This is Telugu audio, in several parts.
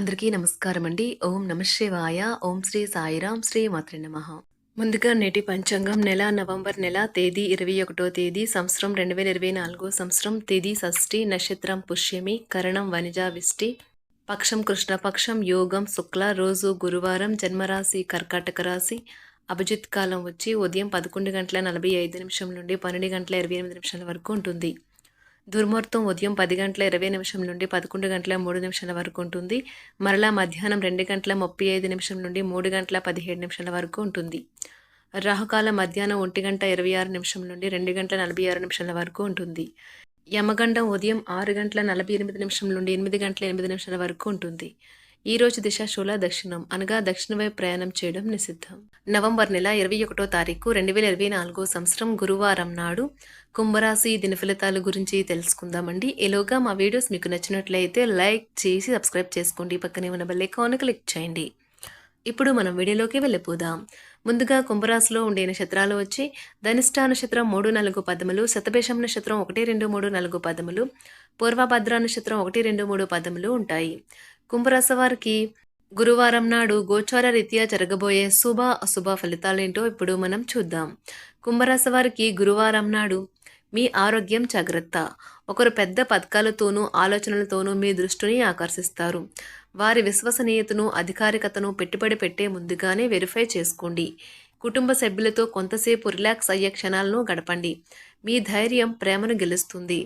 అందరికీ నమస్కారం అండి. ఓం నమ శివాయ. ఓం శ్రీ సాయిరాం. శ్రీ మాత్రి నమ. ముందుగా నేటి పంచాంగం నెల నవంబర్ నెల తేదీ ఇరవై ఒకటో తేదీ సంవత్సరం రెండు వేల ఇరవై నాలుగో సంవత్సరం తేదీ షష్ఠి నక్షత్రం పుష్యమి కరణం వనిజ విష్టి పక్షం కృష్ణపక్షం యోగం శుక్ల రోజు గురువారం జన్మరాశి కర్కాటక రాశి అభిజిత్ కాలం వచ్చి ఉదయం పదకొండు గంటల నలభై ఐదు నిమిషం నుండి పన్నెండు గంటల ఇరవై ఎనిమిది నిమిషాల వరకు ఉంటుంది. దుర్ముహూర్తం ఉదయం పది గంటల ఇరవై నిమిషం నుండి పదకొండు గంటల మూడు నిమిషాల వరకు ఉంటుంది. మరలా మధ్యాహ్నం రెండు గంటల ముప్పై ఐదు నిమిషం నుండి మూడు గంటల పదిహేడు నిమిషాల వరకు ఉంటుంది. రాహుకాలం మధ్యాహ్నం ఒంటి గంట ఇరవై ఆరు నిమిషం నుండి రెండు గంటల నలభై ఆరు నిమిషాల వరకు ఉంటుంది. యమగండం ఉదయం ఆరు గంటల నలభై ఎనిమిది నిమిషం నుండి ఎనిమిది గంటల ఎనిమిది నిమిషాల వరకు ఉంటుంది. ఈ రోజు దిశ శూల దక్షిణం అనగా దక్షిణ వైపు ప్రయాణం చేయడం నిషిద్ధం. నవంబర్ నెల ఇరవై ఒకటో తారీఖు రెండు వేల ఇరవై నాలుగో సంవత్సరం గురువారం నాడు కుంభరాశి దిన ఫలితాల గురించి తెలుసుకుందామండి. ఎలోగా మా వీడియోస్ మీకు నచ్చినట్లయితే లైక్ చేసి సబ్స్క్రైబ్ చేసుకోండి. పక్కనే ఉన్న బెల్లైకాన్ క్లిక్ చేయండి. ఇప్పుడు మనం వీడియోలోకి వెళ్ళిపోదాం. ముందుగా కుంభరాశిలో ఉండే నక్షత్రాలు వచ్చి ధనిష్ట నక్షత్రం మూడు నాలుగు పదములు శతభేషం నక్షత్రం ఒకటి రెండు మూడు నాలుగు పదములు పూర్వభద్ర నక్షత్రం ఒకటి రెండు మూడు పదములు ఉంటాయి. కుంభరాశి వారికి గురువారం నాడు గోచార రీత్యా జరగబోయే శుభ అశుభ ఫలితాలేంటో ఇప్పుడు మనం చూద్దాం. కుంభరాశి వారికి గురువారం నాడు మీ ఆరోగ్యం జాగ్రత్త. ఒకరు పెద్ద పథకాలతోనూ ఆలోచనలతోనూ మీ దృష్టిని ఆకర్షిస్తారు. వారి విశ్వసనీయతను అధికారికతను పెట్టుబడి పెట్టే ముందుగానే వెరిఫై చేసుకోండి. కుటుంబ సభ్యులతో కొంతసేపు రిలాక్స్ అయ్యే క్షణాలను గడపండి. మీ ధైర్యం ప్రేమను గెలుస్తుంది.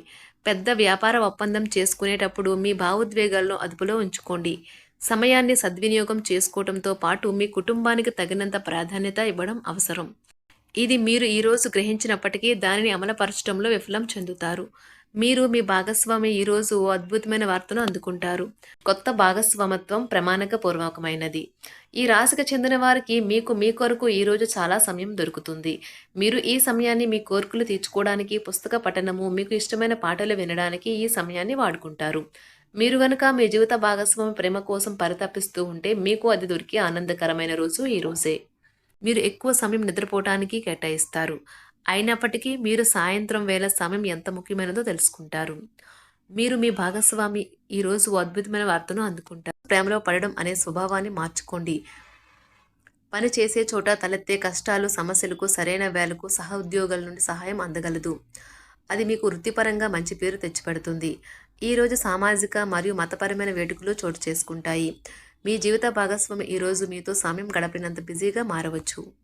పెద్ద వ్యాపార ఒప్పందం చేసుకునేటప్పుడు మీ భావోద్వేగాలను అదుపులో ఉంచుకోండి. సమయాన్ని సద్వినియోగం చేసుకోవడంతో పాటు మీ కుటుంబానికి తగినంత ప్రాధాన్యత ఇవ్వడం అవసరం. ఇది మీరు ఈరోజు గ్రహించినప్పటికీ దానిని అమలుపరచడంలో విఫలం చెందుతారు. మీరు మీ భాగస్వామి ఈరోజు అద్భుతమైన వార్తను అందుకుంటారు. కొత్త భాగస్వామత్వం ప్రమాణక పూర్వకమైనది. ఈ రాశికి చెందిన వారికి మీకు మీ కొరకు ఈరోజు చాలా సమయం దొరుకుతుంది. మీరు ఈ సమయాన్ని మీ కోరికలు తీర్చుకోవడానికి పుస్తక పఠనము మీకు ఇష్టమైన పాటలు వినడానికి ఈ సమయాన్ని వాడుకుంటారు. మీరు గనుక మీ జీవిత భాగస్వామి ప్రేమ కోసం పరితపిస్తూ ఉంటే మీకు అది దొరికి ఆనందకరమైన రోజు ఈ రోజే. మీరు ఎక్కువ సమయం నిద్రపోవటానికి కేటాయిస్తారు. అయినప్పటికీ మీరు సాయంత్రం వేళ సమయం ఎంత ముఖ్యమైనదో తెలుసుకుంటారు. మీరు మీ భాగస్వామి ఈరోజు అద్భుతమైన వార్తను అందుకుంటారు. ప్రేమలో పడడం అనే స్వభావాన్ని మార్చుకోండి. పని చేసే చోట తలెత్తే కష్టాలు సమస్యలకు సరైన వేలకు సహ ఉద్యోగుల నుండి సహాయం అందగలదు. అది మీకు వృత్తిపరంగా మంచి పేరు తెచ్చిపెడుతుంది. ఈరోజు సామాజిక మరియు మతపరమైన వేడుకలు చోటు చేసుకుంటాయి. మీ జీవిత భాగస్వామి ఈరోజు మీతో సమయం గడపినంత బిజీగా మారవచ్చు.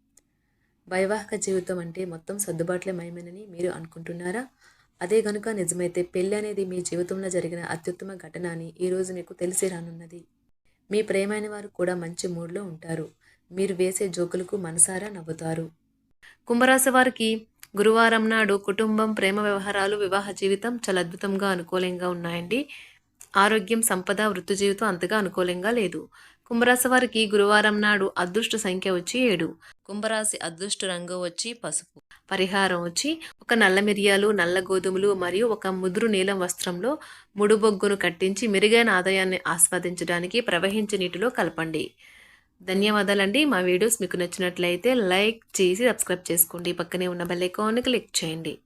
వైవాహిక జీవితం అంటే మొత్తం సర్దుబాట్లే మయమేనని మీరు అనుకుంటున్నారా? అదే గనుక నిజమైతే పెళ్ళి అనేది మీ జీవితంలో జరిగిన అత్యుత్తమ ఘటన అని ఈరోజు మీకు తెలిసి రానున్నది. మీ ప్రేమైన వారు కూడా మంచి మూడ్లో ఉంటారు. మీరు వేసే జోకులకు మనసారా నవ్వుతారు. కుంభరాశి వారికి గురువారం నాడు కుటుంబం ప్రేమ వ్యవహారాలు వివాహ జీవితం చాలా అద్భుతంగా అనుకూలంగా ఉన్నాయండి. ఆరోగ్యం సంపద వృత్తి జీవితం అంతగా అనుకూలంగా లేదు. కుంభరాశి వారికి గురువారం నాడు అదృష్ట సంఖ్య వచ్చి ఏడు. కుంభరాశి అదృష్ట రంగు వచ్చి పసుపు. పరిహారం వచ్చి ఒక నల్ల మిరియాలు నల్ల గోధుమలు మరియు ఒక ముదురు నీలం వస్త్రంలో ముడుబొగ్గును కట్టించి మెరుగైన ఆదాయాన్ని ఆస్వాదించడానికి ప్రవహించే నీటిలో కలపండి. ధన్యవాదాలండి. మా వీడియోస్ మీకు నచ్చినట్లయితే లైక్ చేసి సబ్స్క్రైబ్ చేసుకోండి. పక్కనే ఉన్న బెల్ ఐకాన్ని క్లిక్ చేయండి.